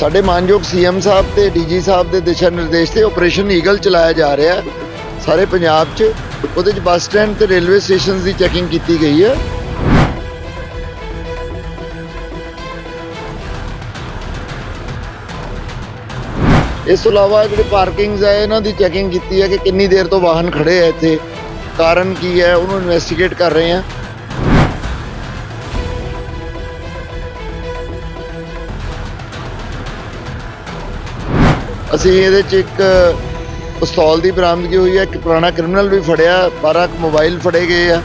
ਸਾਡੇ ਮਾਨਯੋਗ ਸੀਐਮ ਸਾਹਿਬ ਤੇ ਡੀਜੀ ਸਾਹਿਬ ਦੇ ਦਿਸ਼ਾ ਨਿਰਦੇਸ਼ ਤੇ ਆਪਰੇਸ਼ਨ ਈਗਲ ਚਲਾਇਆ ਜਾ ਰਿਹਾ ਹੈ, ਸਾਰੇ ਪੰਜਾਬ 'ਚ। ਉਹਦੇ 'ਚ ਬੱਸ ਸਟੈਂਡ ਤੇ ਰੇਲਵੇ ਸਟੇਸ਼ਨਸ ਦੀ ਚੈਕਿੰਗ ਕੀਤੀ ਗਈ ਹੈ। ਇਸ ਤੋਂ ਇਲਾਵਾ ਜਿਹੜੇ ਪਾਰਕਿੰਗਸ ਹੈ, ਇਹਨਾਂ ਦੀ ਚੈਕਿੰਗ ਕੀਤੀ ਹੈ ਕਿ ਕਿੰਨੀ ਦੇਰ ਤੋਂ ਵਾਹਨ ਖੜੇ ਹੈ ਇੱਥੇ। ਕਾਰਨ ਕੀ ਹੈ, ਉਹਨੂੰ ਇਨਵੈਸਟੀਗੇਟ ਕਰ ਰਹੇ ਹਾਂ। ਅਸੀਂ ਇਹਦੇ 'ਚ ਇੱਕ ਪਿਸਤੌਲ ਦੀ ਬਰਾਮਦਗੀ ਹੋਈ ਹੈ ਇੱਕ ਪੁਰਾਣਾ ਕ੍ਰਿਮੀਨਲ ਵੀ ਫੜਿਆ 12 ਮੋਬਾਈਲ ਫੜੇ ਗਏ ਆ।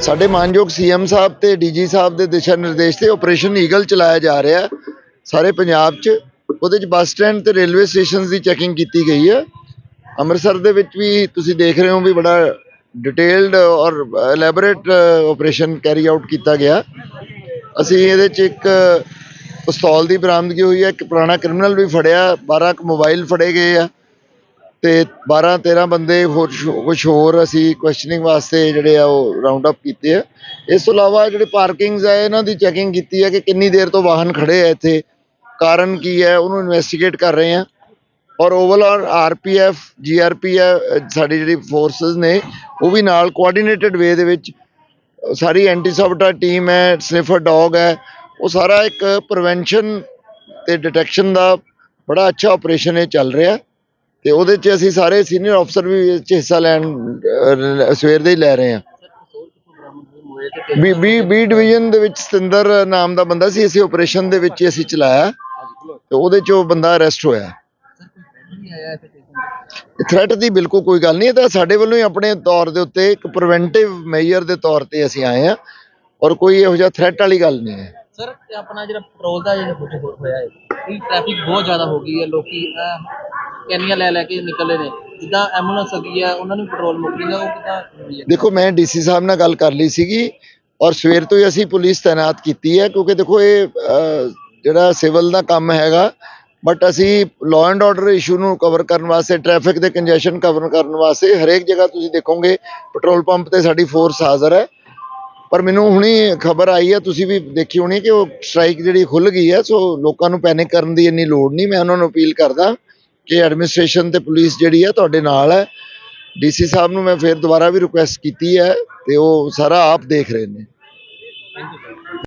ਸਾਡੇ ਮਾਨਯੋਗ ਸੀਐਮ ਸਾਹਿਬ ਤੇ ਡੀਜੀ ਸਾਹਿਬ ਦੇ ਦਿਸ਼ਾ ਨਿਰਦੇਸ਼ ਤੇ ਆਪਰੇਸ਼ਨ ਈਗਲ ਚਲਾਇਆ ਜਾ ਰਿਹਾ ਸਾਰੇ ਪੰਜਾਬ 'ਚ, ਉਹਦੇ 'ਚ ਬੱਸ ਸਟੈਂਡ ਤੇ ਰੇਲਵੇ ਸਟੇਸ਼ਨਸ ਦੀ ਚੈਕਿੰਗ ਕੀਤੀ ਗਈ ਹੈ। ਅੰਮ੍ਰਿਤਸਰ ਦੇ ਵਿੱਚ ਵੀ ਤੁਸੀਂ ਦੇਖ ਰਹੇ ਹੋ ਵੀ ਬੜਾ ਡਿਟੇਲਡ ਔਰ ਐਲੈਬੋਰੇਟ ਆਪਰੇਸ਼ਨ ਕੈਰੀ ਆਊਟ ਕੀਤਾ ਗਿਆ। ਅਸੀਂ ਇਹਦੇ 'ਚ ਇੱਕ ਪਿਸਤੌਲ ਦੀ ਬਰਾਮਦਗੀ ਹੋਈ ਹੈ, ਇੱਕ ਪੁਰਾਣਾ ਕ੍ਰਿਮੀਨਲ ਵੀ ਫੜਿਆ 12 ਕੁ ਮੋਬਾਈਲ ਫੜੇ ਗਏ ਆ, ਤੇ 12 13 ਬੰਦੇ ਹੋਰ ਕੁਝ ਹੋਰ ਅਸੀਂ ਕੁਐਸਚਨਿੰਗ ਵਾਸਤੇ ਜਿਹੜੇ ਆ ਉਹ ਰਾਉਂਡ ਅਪ ਕੀਤੇ ਆ। ਇਸ ਤੋਂ ਇਲਾਵਾ ਜਿਹੜੇ ਪਾਰਕਿੰਗਸ ਆ, ਇਹਨਾਂ ਦੀ ਚੈਕਿੰਗ ਕੀਤੀ ਹੈ ਕਿ ਕਿੰਨੀ ਦੇਰ ਤੋਂ ਵਾਹਨ ਖੜੇ ਆ ਇੱਥੇ, ਕਾਰਨ ਕੀ ਹੈ, ਉਹਨੂੰ ਇਨਵੈਸਟੀਗੇਟ ਕਰ ਰਹੇ ਆ। ਔਰ ਓਵਰਆਲ ਆਰਪੀਐਫ ਜੀਆਰਪੀ ਹੈ ਸਾਡੀ ਜਿਹੜੀ ਫੋਰਸਸ ਨੇ, ਉਹ ਵੀ ਨਾਲ ਕੋਆਰਡੀਨੇਟਡ ਵੇ ਦੇ ਵਿੱਚ ਸਾਰੀ ਐਂਟੀ ਸਾਬਟਾ ਟੀਮ ਹੈ ਸਨਿਫਰ ਡੌਗ ਹੈ, ਉਹ ਸਾਰਾ ਇੱਕ ਪ੍ਰੀਵੈਂਸ਼ਨ ਤੇ ਡਿਟੈਕਸ਼ਨ ਦਾ ਬੜਾ ਅੱਛਾ ਆਪਰੇਸ਼ਨ ਇਹ ਚੱਲ ਰਿਹਾ। ਤੇ ਉਹਦੇ 'ਚ ਅਸੀਂ ਸਾਰੇ ਸੀਨੀਅਰ ਅਫਸਰ ਵੀ ਇਹ 'ਚ ਹਿੱਸਾ ਲੈਣ ਸਵੇਰ ਦੇ ਹੀ ਲੈ ਰਹੇ ਹਾਂ। ਬੀ ਬੀ ਬੀ ਡਿਵੀਜ਼ਨ ਦੇ ਵਿੱਚ ਸਤਿੰਦਰ ਨਾਮ ਦਾ ਬੰਦਾ ਸੀ ਇਸੇ ਆਪਰੇਸ਼ਨ ਦੇ ਵਿੱਚ ਅਸੀਂ ਚਲਾਇਆ। ਤੇ ਉਹਦੇ 'ਚ ਉਹ ਬੰਦਾ ਅਰੈਸਟ ਹੋਇਆ। ਥ੍ਰੈਟ ਦੀ ਬਿਲਕੁਲ ਕੋਈ ਗੱਲ ਨਹੀਂ ਇਹ ਤਾਂ ਸਾਡੇ ਵੱਲੋਂ ਹੀ ਆਪਣੇ ਤੌਰ ਦੇ ਉੱਤੇ ਇੱਕ ਪ੍ਰੀਵੈਂਟਿਵ ਮੇਜਰ ਦੇ ਤੌਰ ਤੇ ਅਸੀਂ ਆਏ ਆ ਔਰ ਕੋਈ ਇਹੋ ਜਿਹਾ ਥ੍ਰੈਟ ਵਾਲੀ ਗੱਲ ਨਹੀਂ ਹੈ। ਸਰ ਤੇ ਆਪਣਾ ਜਿਹੜਾ ਪੈਟਰੋਲ ਦਾ ਜਿਹੜਾ ਕੁਝ ਹੋਇਆ ਹੈ ਇਹ ਟ੍ਰੈਫਿਕ ਬਹੁਤ ਜ਼ਿਆਦਾ ਹੋ ਗਈ ਹੈ। ਲੋਕੀ ਕੈਨੀਆਂ ਲੈ ਲੈ ਕੇ ਨਿਕਲੇ ਨੇ। ਜਿੱਦਾਂ ਐਂਬੂਲੈਂਸ ਹੈਗੀ ਆ ਉਹਨਾਂ ਨੂੰ ਪੈਟਰੋਲ ਮੁੱਕ ਜਾਂਦਾ ਉਹ ਕਿੱਦਾਂ ਦੇਖੋ ਮੈਂ ਡੀਸੀ ਸਾਹਿਬ ਨਾਲ ਗੱਲ ਕਰ ਲਈ ਸੀਗੀ ਔਰ ਸਵੇਰ ਤੋਂ ਹੀ ਅਸੀਂ ਪੁਲਿਸ ਤਾਇਨਾਤ ਕੀਤੀ ਹੈ। ਕਿਉਂਕਿ ਦੇਖੋ ਇਹ ਜਿਹੜਾ ਸਿਵਲ ਦਾ ਕੰਮ ਹੈਗਾ ਬਟ ਅਸੀਂ ਲਾਅ ਐਂਡ ਆਰਡਰ ਇਸ਼ੂ ਨੂੰ ਕਵਰ ਕਰਨ ਵਾਸਤੇ ਟ੍ਰੈਫਿਕ ਦੇ ਕੰਜੈਸ਼ਨ ਕਵਰ ਕਰਨ ਵਾਸਤੇ ਹਰੇਕ ਜਗ੍ਹਾ ਤੁਸੀਂ ਦੇਖੋਗੇ ਪੈਟਰੋਲ ਪੰਪ ਤੇ ਸਾਡੀ ਫੋਰਸ ਹਾਜ਼ਰ ਹੈ। ਪਰ ਮੈਨੂੰ ਹੁਣੀ ਖਬਰ ਆਈ ਹੈ, ਤੁਸੀਂ ਵੀ ਦੇਖੀ ਹੋਣੀ ਕਿ ਉਹ ਸਟ੍ਰਾਈਕ ਜਿਹੜੀ ਖੁੱਲ ਗਈ ਹੈ, ਸੋ ਲੋਕਾਂ ਨੂੰ ਪੈਨਿਕ ਕਰਨ ਦੀ ਇੰਨੀ ਲੋੜ ਨਹੀਂ, ਮੈਂ ਉਹਨਾਂ ਨੂੰ ਅਪੀਲ ਕਰਦਾ ਕਿ ਐਡਮਿਨਿਸਟ੍ਰੇਸ਼ਨ ਤੇ ਪੁਲਿਸ ਜਿਹੜੀ ਹੈ ਤੁਹਾਡੇ ਨਾਲ ਹੈ। ਡੀਸੀ ਸਾਹਿਬ ਨੂੰ ਮੈਂ ਫਿਰ ਦੁਬਾਰਾ ਵੀ ਰਿਕੁਐਸਟ ਕੀਤੀ ਹੈ ਤੇ ਉਹ ਸਾਰਾ ਆਪ ਦੇਖ ਰਹੇ ਨੇ।